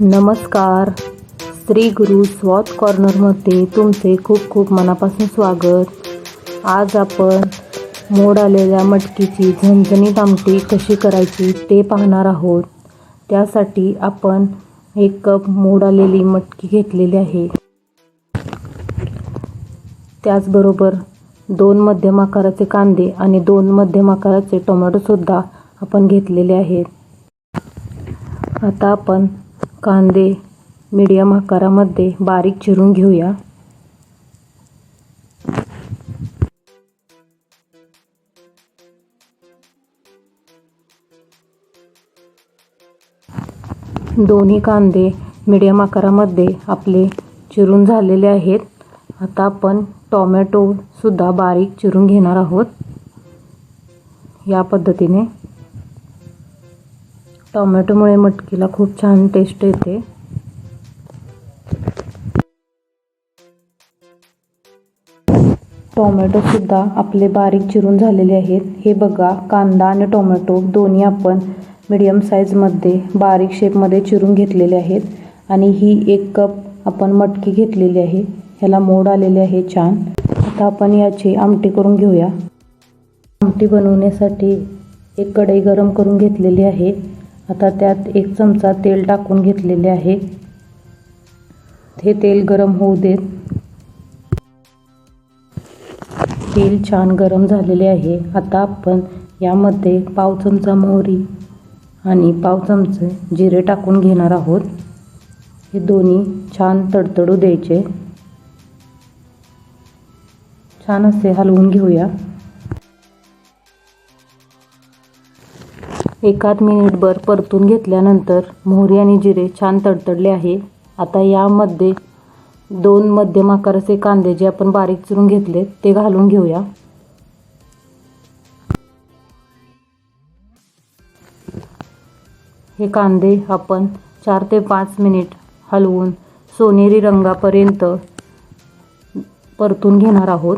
नमस्कार. श्री गुरु स्वात कॉर्नरमध्ये तुमचे खूप खूप मनापासून स्वागत. आज आपण मोड आलेल्या मटकीची झणझणीत आमटी कशी करायची ते पाहणार आहोत. त्यासाठी आपण एक कप मोड आलेली मटकी घेतलेली आहे. त्याचबरोबर दोन मध्यम आकाराचे कांदे आणि दोन मध्यम आकाराचे टोमॅटोसुद्धा आपण घेतलेले आहेत. आता आपण कांदे मीडियम आकारामध्ये बारीक चिरून घेऊया. दोन्ही कांदे मीडियम आकारामध्ये आपले चिरून झालेले आहेत. आता आपण टॉमॅटोसुद्धा बारीक चिरून घेणार आहोत. या पद्धतीने टोमॅटोमुळे मटकीला खूप छान टेस्ट येते. टोमॅटोसुद्धा आपले बारीक चिरून झालेले आहेत. हे बघा कांदा आणि टोमॅटो दोन्ही आपण मिडियम साईजमध्ये बारीक शेपमध्ये चिरून घेतलेले आहेत. आणि ही एक कप आपण मटकी घेतलेली आहे. ह्याला मोड आलेले आहे छान. आता आपण याची आमटी करून घेऊया. आमटी बनवण्यासाठी एक कढई गरम करून घेतलेली आहे. आता त्यात एक चमचा तेल टाकून घेतलेले आहे. हे तेल गरम होऊ देत. तेल छान गरम झालेले आहे. आता आपण यामध्ये पाव चमचा मोहरी आणि पाव चमचे जिरे टाकून घेणार आहोत. हे दोन्ही छान तडतडू द्यायचे. छान असे हलवून घेऊया. एकात मिनिटभर परतून घेतल्यानंतर मोहरी आणि जिरे छान तडतडले आहे. आता यामध्ये दोन मध्यम आकाराचे कांदे जे आपण बारीक चिरून घेतले ते घालून घेऊया. हे कांदे आपण चार ते पाच मिनिट हलवून सोनेरी रंगापर्यंत परतून घेणार आहोत.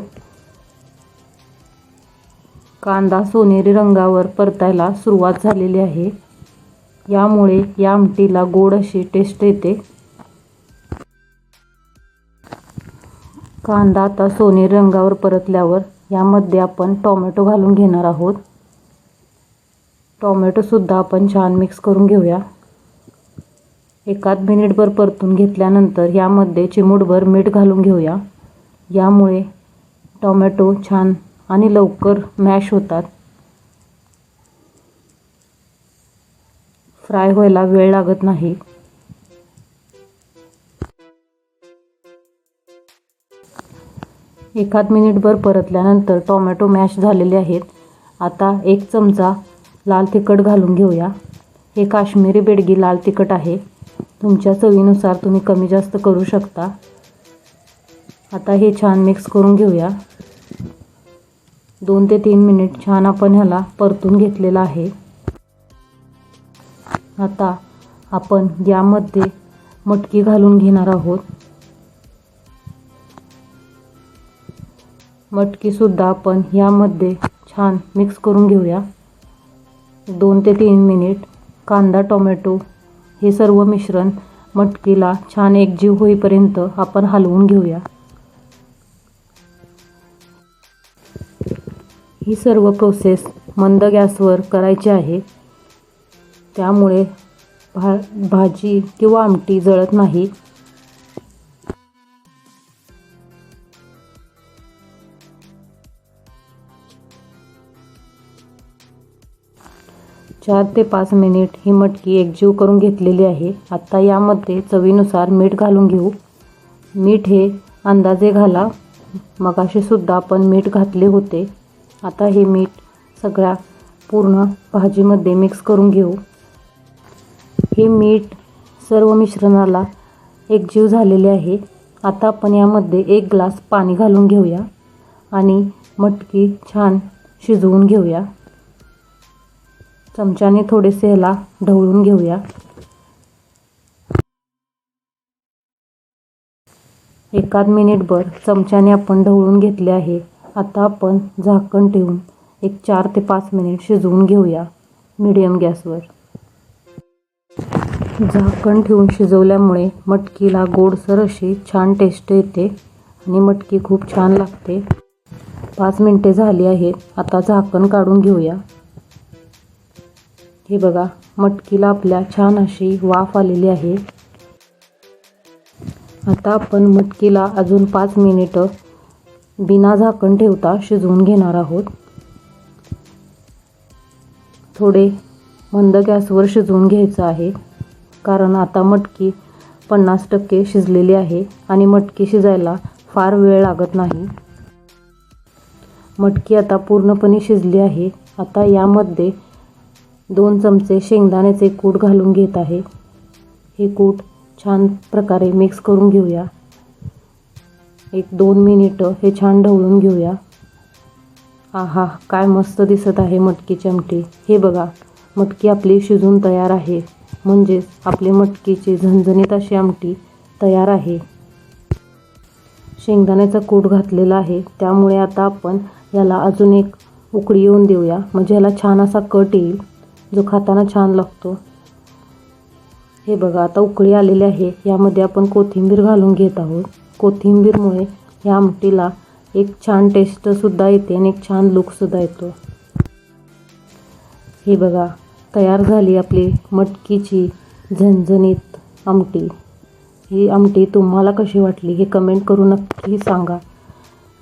कांदा सोनेरी रंगावर परतायला सुरुवात झालेली आहे. यामुळे या आमटीला गोड अशी टेस्ट येते. कांदा आता सोनेरी रंगावर परतल्यावर यामध्ये आपण टॉमॅटो घालून घेणार आहोत. टॉमॅटोसुद्धा आपण छान मिक्स करून घेऊया. एकाच मिनिटभर परतून घेतल्यानंतर यामध्ये चिमूटभर मीठ घालून घेऊया. यामुळे टॉमॅटो छान आणि लवकर मॅश होतात. फ्राय व्हायला वेळ लागत नाही. एखाद मिनिटभर परतल्यानंतर टोमॅटो मॅश झालेले आहेत. आता एक चमचा लाल तिखट घालून घेऊया. हे काश्मीरी बेडगी लाल तिखट आहे. तुमच्या चवीनुसार तुम्ही कमी जास्त करू शकता. आता हे छान मिक्स करून घेऊया. दोन ते तीन मिनिट छान आपण ह्याला परतून घेतलेला आहे. आता आपण यामध्ये मटकी घालून घेणार आहोत. मटकीसुद्धा आपण यामध्ये छान मिक्स करून घेऊया. दोन ते तीन मिनिट कांदा टोमॅटो हे सर्व मिश्रण मटकीला छान एकजीव होईपर्यंत आपण हलवून घेऊया. ही सर्व प्रोसेस मंद गॅसवर करायची आहे. त्यामुळे भा भाजी किंवा आमटी जळत नाही. चार ते पाच मिनिट ही मटकी एकजीव करून घेतलेली आहे. आत्ता यामध्ये चवीनुसार मीठ घालून घेऊ. मीठ हे अंदाजे घाला. मगाशीसुद्धा आपण मीठ घातले होते. आता हे मीठ सगळ्या पूर्ण भाजीमध्ये मिक्स करून घेऊ. हे मीठ सर्व मिश्रणाला एकजीव झालेले आहे. आता आपण यामध्ये एक ग्लास पाणी घालून घेऊया आणि मटकी छान शिजवून घेऊया. चमच्याने थोडेसे ह्याला ढवळून घेऊया. एकाच मिनिटभर चमच्याने आपण ढवळून घेतले आहे. आता आपण झाकण ठेवून एक चार ते पाच मिनिट शिजवून घेऊया मिडियम गॅसवर झाकण ठेवून शिजवल्यामुळे मटकीला गोडसर अशी छान टेस्ट येते आणि मटकी खूप छान लागते. पाच मिनटे झाली आहेत आता झाकण काढून घेऊया. हे बघा मटकीला आपल्या छान अशी वाफ आलेली आहे. आता आपण मटकीला अजून पाच मिनिटं बिना झाकण ठेवता शिजवून घेणार आहोत. थोडे मंद गॅसवर शिजवून घ्यायचं आहे. कारण आता मटकी पन्नास टक्के शिजलेली आहे आणि मटकी शिजायला फार वेळ लागत नाही. मटकी आता पूर्णपणे शिजली आहे. आता यामध्ये दोन चमचे शेंगदाण्याचे कूट घालून घेत आहे. हे कूट छान प्रकारे मिक्स करून घेऊया. एक दोन मिनिटं हे छान ढवळून घेऊया. आहा काय मस्त दिसत आहे मटकीची आमटी हे बघा मटकी आपली शिजून तयार आहे. म्हणजेच आपली मटकीची झणझणीत अशी आमटी तयार आहे. शेंगदाण्याचा कूट घातलेला आहे. त्यामुळे आता आपण याला अजून एक उकळी येऊन देऊया. म्हणजे याला छान असा कट येईल जो खाताना छान लागतो. हे बघा आता उकळी आलेली आहे. यामध्ये आपण कोथिंबीर घालून घेत आहोत. कोथिंबीरमुळे या आमटीला एक छान टेस्टसुद्धा येते आणि एक छान लुकसुद्धा येतो. हे बघा तयार झाली आपली मटकीची झणझणीत आमटी. ही आमटी तुम्हाला कशी वाटली हे कमेंट करून नक्की सांगा.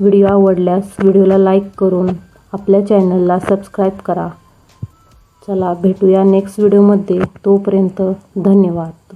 व्हिडिओ आवडल्यास व्हिडिओला लाईक करून आपल्या चॅनलला सबस्क्राईब करा. चला भेटूया नेक्स्ट व्हिडिओमध्ये तोपर्यंत धन्यवाद.